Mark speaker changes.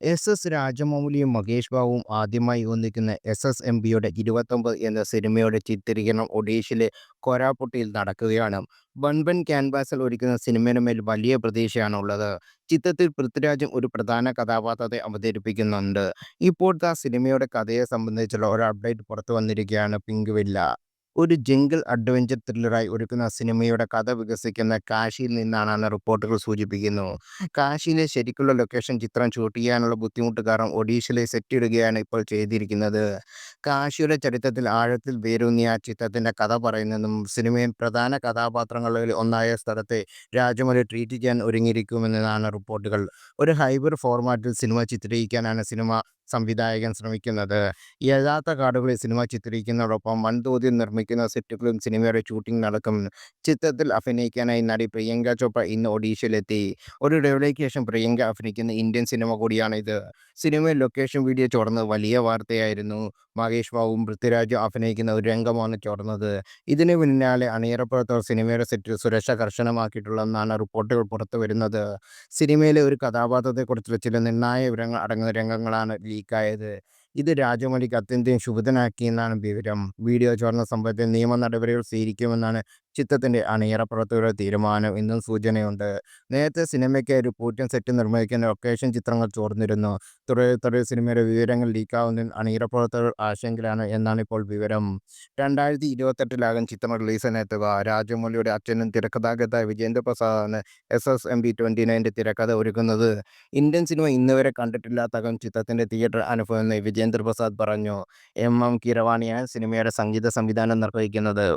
Speaker 1: S S രാജമൗലിയും മഹേഷ് ബാബുവും ആദ്യമായി ഒന്നിക്കുന്ന എസ് എസ് എം ബിയുടെ ഇരുപത്തൊമ്പത് എന്ന സിനിമയുടെ ചിത്രീകരണം ഒഡീഷയിലെ കോരാപുട്ടിൽ നടക്കുകയാണ്. ബൺബൻ ക്യാൻവാസിൽ ഒരുക്കുന്ന സിനിമയുടെ മേൽ വലിയ പ്രതീക്ഷയാണുള്ളത്. ചിത്രത്തിൽ പൃഥ്വിരാജും ഒരു പ്രധാന കഥാപാത്രത്തെ അവതരിപ്പിക്കുന്നുണ്ട്. ഇപ്പോഴത്തെ ആ സിനിമയുടെ കഥയെ സംബന്ധിച്ചുള്ള ഒരു അപ്ഡേറ്റ് പുറത്തുവന്നിരിക്കുകയാണ്. പിങ്ക് വില്ല ഒരു ജംഗിൾ അഡ്വഞ്ചർ ത്രില്ലറായി ഒരുക്കുന്ന സിനിമയുടെ കഥ വികസിക്കുന്ന കാശിയിൽ നിന്നാണെന്ന് റിപ്പോർട്ടുകൾ സൂചിപ്പിക്കുന്നു. കാശിയിലെ ശരിക്കുള്ള ലൊക്കേഷൻ ചിത്രം ഷൂട്ട് ചെയ്യാനുള്ള ബുദ്ധിമുട്ട് കാരണം ഒഡീഷയിലെ സെറ്റിടുകയാണ് ഇപ്പോൾ ചെയ്തിരിക്കുന്നത്. കാശിയുടെ ചരിത്രത്തിൽ ആഴത്തിൽ വേരൂന്നിയ ചിത്രത്തിന്റെ കഥ പറയുന്നതും സിനിമയിൽ പ്രധാന കഥാപാത്രങ്ങളിൽ ഒന്നായ സ്ഥലത്തെ രാജമൗലി ട്രീറ്റ് ചെയ്യാൻ ഒരുങ്ങിയിരിക്കുമെന്നതാണ് റിപ്പോർട്ടുകൾ. ഒരു ഹൈബർ ഫോർമാറ്റിൽ സിനിമ ചിത്രീകരിക്കാനാണ് സിനിമ സംവിധായകൻ ശ്രമിക്കുന്നത്. യഥാർത്ഥ കാടുകളിൽ സിനിമ ചിത്രീകരിക്കുന്നതോടൊപ്പം വൻതോതിൽ നിർമ്മിക്കുന്ന സെറ്റുകളും സിനിമയുടെ ഷൂട്ടിംഗ് നടക്കും. ചിത്രത്തിൽ അഭിനയിക്കാനായി നടി പ്രിയങ്ക ചോപ്ര ഇന്ന് ഒഡീഷയിലെത്തി. ഒരു ഇടവേളയ്ക്ക് ശേഷം പ്രിയങ്ക അഭിനയിക്കുന്ന ഇന്ത്യൻ സിനിമ കൂടിയാണിത്. സിനിമയിൽ ലൊക്കേഷൻ വീഡിയോ ചോർന്നത് വലിയ വാർത്തയായിരുന്നു. മഹേഷ് ബാബുവും പൃഥ്വിരാജും അഭിനയിക്കുന്ന ഒരു രംഗമാണ് ചോർന്നത്. ഇതിന് പിന്നാലെ അണിയറപ്പുറത്ത് സിനിമയുടെ സെറ്റിൽ സുരക്ഷ കർശനമാക്കിയിട്ടുള്ളതെന്നാണ് റിപ്പോർട്ടുകൾ പുറത്തു വരുന്നത് സിനിമയിലെ ഒരു കഥാപാത്രത്തെക്കുറിച്ചുള്ള ചില നിർണായ വിവരങ്ങൾ അടങ്ങുന്ന രംഗങ്ങളാണ് ലീക്കായത്. ഇത് രാജമൗലിക്ക് അത്യന്തം ക്ഷുഭിതനാക്കിയെന്നാണ് വിവരം. വീഡിയോ ചോർന്ന സംഭവത്തിൽ നിയമ നടപടികൾ സ്വീകരിക്കുമെന്നാണ് ചിത്രത്തിന്റെ അണിയറ പ്രവർത്തകരുടെ തീരുമാനം ഇന്നും സൂചനയുണ്ട്. നേരത്തെ സിനിമയ്ക്ക് ഒരു പൂറ്റൻ സെറ്റ് നിർമ്മിക്കുന്ന ലൊക്കേഷൻ ചിത്രങ്ങൾ ചോർന്നിരുന്നു. തുടരെ തുടരെ സിനിമയുടെ വിവരങ്ങൾ ലീക്കാവുന്ന അണിയറ പ്രവർത്തകർ ആശങ്കയിലാണ് എന്നാണ് ഇപ്പോൾ വിവരം. രണ്ടായിരത്തി ഇരുപത്തെട്ടിലാകും ചിത്രം റിലീസിനെത്തുക. രാജമൗലിയുടെ അച്ഛനും തിരക്കഥാകൃത Vijayendra പ്രസാദാണ് S S M B twenty നയന്റെ തിരക്കഥ ഒരുക്കുന്നത്. ഇന്ത്യൻ സിനിമ ഇന്നുവരെ കണ്ടിട്ടില്ലാത്തകം ചിത്രത്തിന്റെ തിയേറ്റർ അനുഭവമെന്ന് വിജേന്ദ്ര പ്രസാദ് പറഞ്ഞു. എം. എം. കീരവാണിയാണ് സിനിമയുടെ സംഗീത സംവിധാനം നിർവഹിക്കുന്നത്.